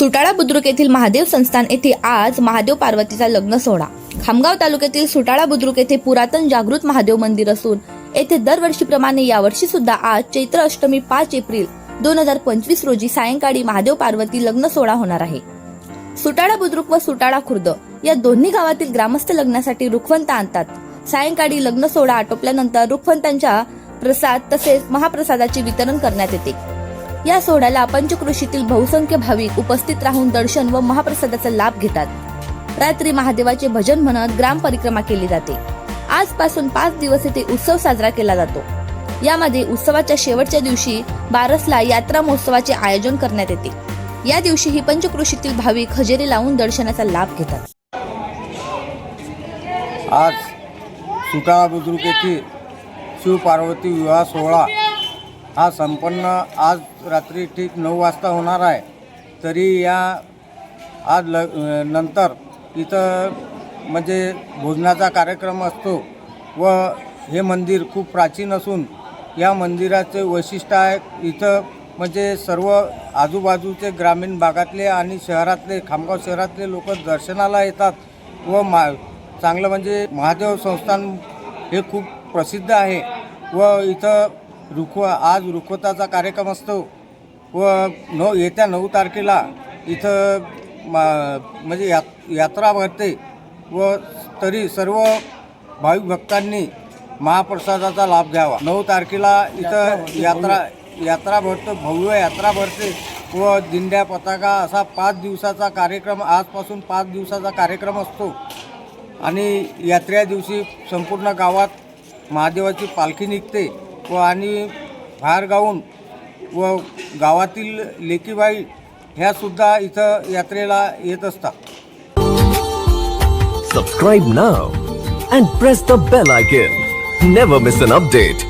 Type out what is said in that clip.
सुटाळा बुद्रुक येथील महादेव संस्थान येथे आज महादेव पार्वतीचा लग्न सोहळा. खामगाव तालुक्यातील सुटाळा बुद्रुक येथे पुरातन जागृत महादेव मंदिर असून येथे दरवर्षीप्रमाणे यावर्षी सुद्धा आज चैत्र अष्टमी पाच एप्रिल दोन हजार पंचवीस रोजी सायंकाळी महादेव पार्वती लग्न सोहळा होणार आहे. सुटाळा बुद्रुक व सुटाळा खुर्द या दोन्ही गावातील ग्रामस्थ लग्नासाठी रुखवंत आणतात. सायंकाळी लग्न सोहळा आटोपल्यानंतर रुखवंतांच्या प्रसाद तसेच महाप्रसादाचे वितरण करण्यात येते. या सोहळ्याला पंचकृषीतील बहुसंख्य भाविक उपस्थित राहून दर्शन व महाप्रसादाचा लाभ घेतात. रात्री महादेवाचे भजन म्हणत ग्राम परिक्रमा केली जाते. आजपासून पाच दिवस येथे उत्सव साजरा केला जातो. यामध्ये उत्सवाच्या शेवटच्या दिवशी बारसला यात्रा महोत्सवाचे आयोजन करण्यात येते. या दिवशीही पंचकृषीतील भाविक हजेरी लावून दर्शनाचा लाभ घेतात. आज सुटाळा बुद्रुक येथे शिवपार्वती विवाह सोहळा हा संपन्न आज रात्री ठीक नऊ वाजता होणार आहे. तरी या आज ल नंतर इथं म्हणजे भोजनाचा कार्यक्रम असतो व हे मंदिर खूप प्राचीन असून या मंदिराचे वैशिष्ट्य आहे इथं म्हणजे सर्व आजूबाजूचे ग्रामीण भागातले आणि शहरातले खामगाव शहरातले लोक दर्शनाला येतात व मा चांगलं म्हणजे महादेव संस्थान हे खूप प्रसिद्ध आहे व इथं रुखव आज रुखवताचा कार्यक्रम असतो. व नऊ येत्या नऊ तारखेला इथं मा म्हणजे या यात्रा भरते. व तरी सर्व भाविक भक्तांनी महाप्रसादाचा लाभ घ्यावा. नऊ तारखेला इथं यात्रा यात्रा भरतो. भव्य यात्रा भरते. व दिंड्या पताका असा पाच दिवसाचा कार्यक्रम आजपासून पाच दिवसाचा कार्यक्रम असतो. आणि यात्रेच्या दिवशी संपूर्ण गावात महादेवाची पालखी निघते. व आणि हार गाऊन व गावातील लेकीबाई ह्यासुद्धा इथं यात्रेला येत असतात. सबस्क्राईब ना and press the bell icon never miss an update